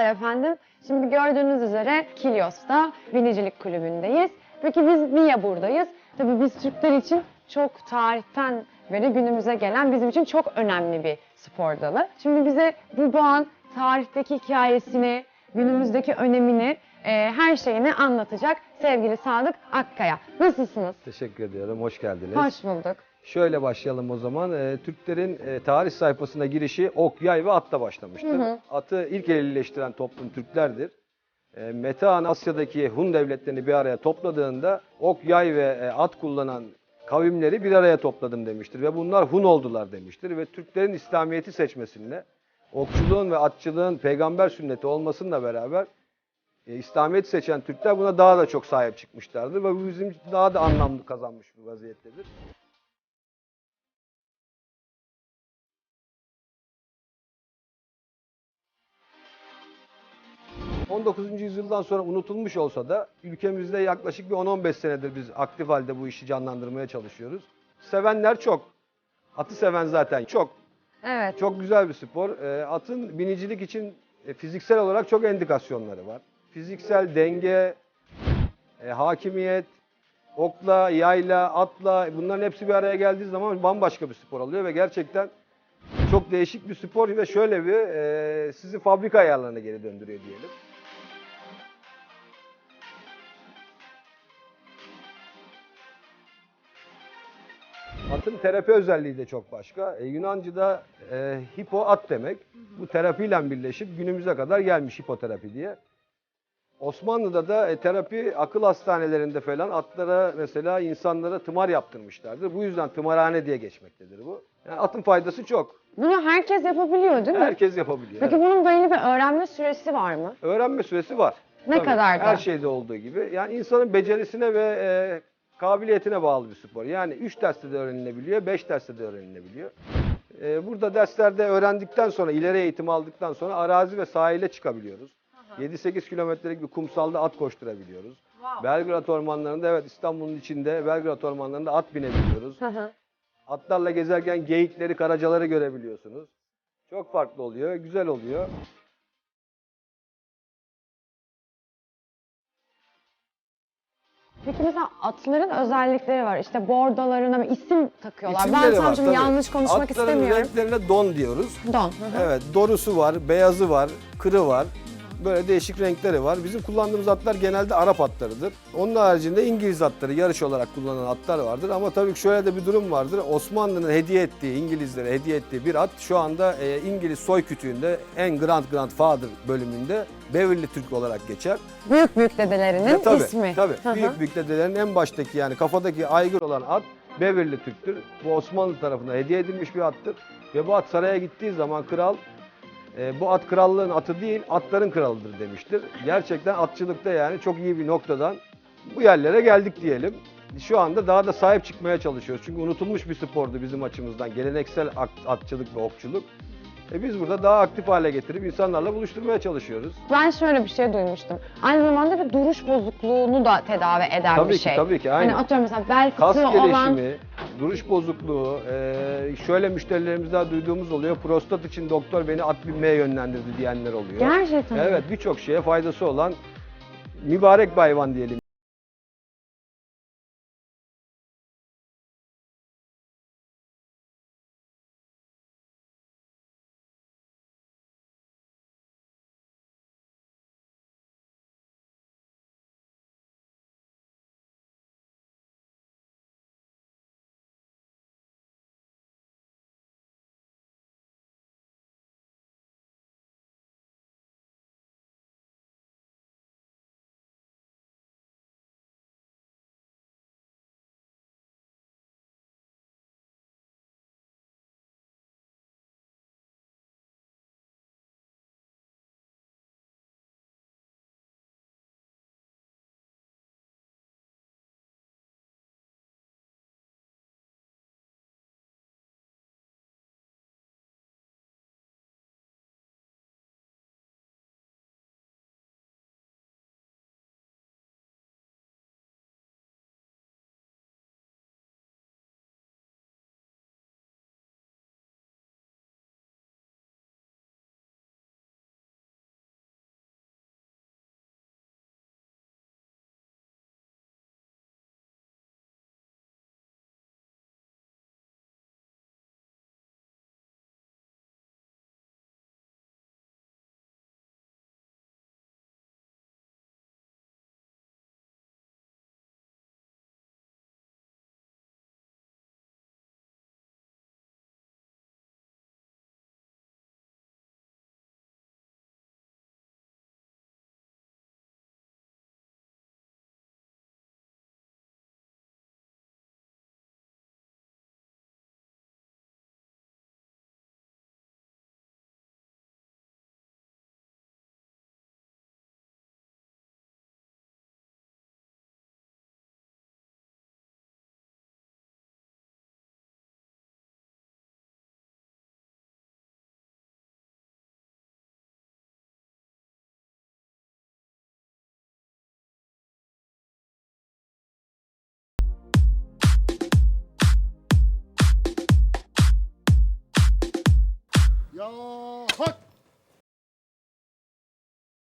efendim. Şimdi gördüğünüz üzere Kilios'ta binicilik kulübündeyiz. Peki biz niye buradayız? Tabii biz Türkler için çok tarihten beri günümüze gelen bizim için çok önemli bir spor dalı. Şimdi bize bu bağın tarihteki hikayesini, günümüzdeki önemini, e, her şeyini anlatacak sevgili Sadık Akkaya. Nasılsınız? Teşekkür ediyorum. Hoş geldiniz. Hoş bulduk. Şöyle başlayalım o zaman. Ee, Türklerin e, tarih sayfasına girişi ok, yay ve atla başlamıştır. Atı ilk elileştiren toplum Türklerdir. E, Metehan Asya'daki Hun devletlerini bir araya topladığında ok, yay ve e, at kullanan kavimleri bir araya topladım demiştir. Ve bunlar Hun oldular demiştir. Ve Türklerin İslamiyet'i seçmesiyle okçuluğun ve atçılığın peygamber sünneti olmasıyla beraber e, İslamiyet'i seçen Türkler buna daha da çok sahip çıkmışlardır. Ve bu bizim daha da anlamlı kazanmış bir vaziyettedir. 19. yüzyıldan sonra unutulmuş olsa da ülkemizde yaklaşık bir 10-15 senedir biz aktif halde bu işi canlandırmaya çalışıyoruz. Sevenler çok. Atı seven zaten çok. Evet. Çok güzel bir spor. E, atın binicilik için e, fiziksel olarak çok endikasyonları var. Fiziksel denge, e, hakimiyet, okla, yayla, atla bunların hepsi bir araya geldiği zaman bambaşka bir spor oluyor ve gerçekten çok değişik bir spor ve şöyle bir e, sizi fabrika ayarlarına geri döndürüyor diyelim. Atın terapi özelliği de çok başka. E, Yunanca'da e, hipo at demek. Bu terapiyle birleşip günümüze kadar gelmiş hipoterapi diye. Osmanlı'da da e, terapi akıl hastanelerinde falan atlara mesela insanlara tımar yaptırmışlardır. Bu yüzden tımarhane diye geçmektedir bu. Yani atın faydası çok. Bunu herkes yapabiliyor değil mi? Herkes yapabiliyor. Peki bunun belli bir öğrenme süresi var mı? Öğrenme süresi var. Ne kadar da? Her şeyde olduğu gibi. Yani insanın becerisine ve e, kabiliyetine bağlı bir spor. Yani 3 derste de öğrenilebiliyor, 5 derste de öğrenilebiliyor. E, burada derslerde öğrendikten sonra, ileri eğitim aldıktan sonra arazi ve sahile çıkabiliyoruz. 7-8 kilometrelik bir kumsalda at koşturabiliyoruz. Belgrad ormanlarında evet İstanbul'un içinde Belgrad ormanlarında at binebiliyoruz. Atlarla gezerken geyikleri, karacaları görebiliyorsunuz. Çok farklı oluyor, güzel oluyor. Peki mesela atların özellikleri var. İşte bordalarına isim takıyorlar. ben İsimleri var, tam şimdi tabii. yanlış konuşmak Atların istemiyorum. renklerine don diyoruz. Don. hı hı. Evet, dorusu var, beyazı var, kırı var. Böyle değişik renkleri var. Bizim kullandığımız atlar genelde Arap atlarıdır. Onun haricinde İngiliz atları, yarış olarak kullanılan atlar vardır. Ama tabii ki şöyle de bir durum vardır. Osmanlı'nın hediye ettiği, İngilizlere hediye ettiği bir at şu anda e, İngiliz soy kütüğünde en Grand Grandfather bölümünde Beverly Türk olarak geçer. Büyük büyük dedelerinin E, tabii, ismi. Tabii. Hı hı. Büyük büyük dedelerin en baştaki yani kafadaki aygır olan at Beverly Türk'tür. Bu Osmanlı tarafından hediye edilmiş bir attır. Ve bu at saraya gittiği zaman kral e, bu at krallığın atı değil atların kralıdır demiştir. Gerçekten atçılıkta yani çok iyi bir noktadan bu yerlere geldik diyelim. Şu anda daha da sahip çıkmaya çalışıyoruz. Çünkü unutulmuş bir spordu bizim açımızdan. Geleneksel at- atçılık ve okçuluk. E biz burada daha aktif hale getirip insanlarla buluşturmaya çalışıyoruz. Ben şöyle bir şey duymuştum. Aynı zamanda bir duruş bozukluğunu da tedavi eden Tabii bir ki, şey. tabii ki, aynen. Hani atıyorum mesela bel Kas fıtığı olan gelişimi, duruş bozukluğu, e, şöyle müşterilerimizden duyduğumuz oluyor. Prostat için doktor beni at binmeye yönlendirdi diyenler oluyor. gerçekten Evet birçok şeye faydası olan mübarek bir hayvan diyelim. Y'all.